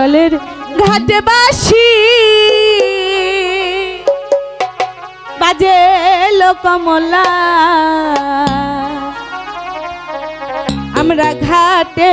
জলের ঘাটে বাসি। বাজে লোকমলা। আমরা ঘাটে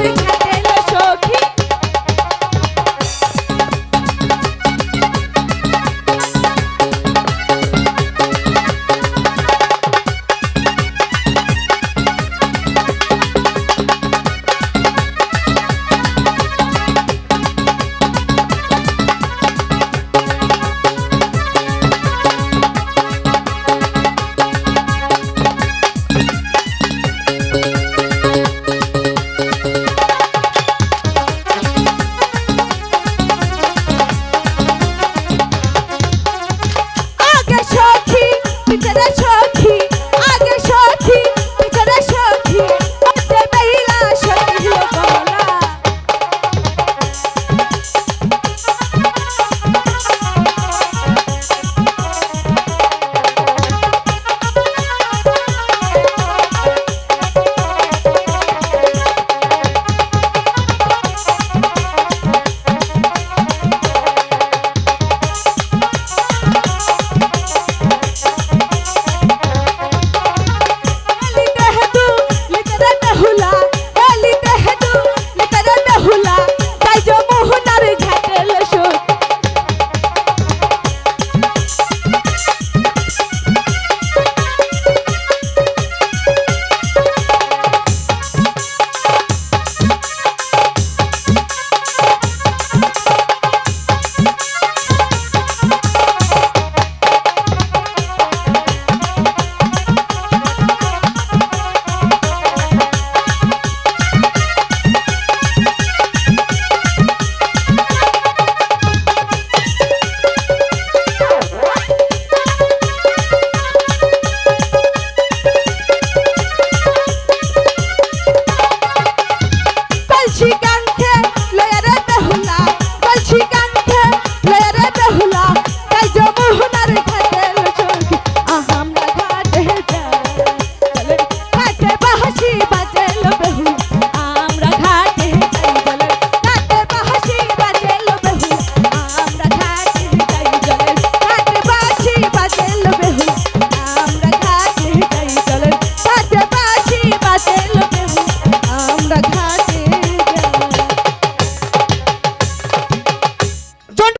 Thank you.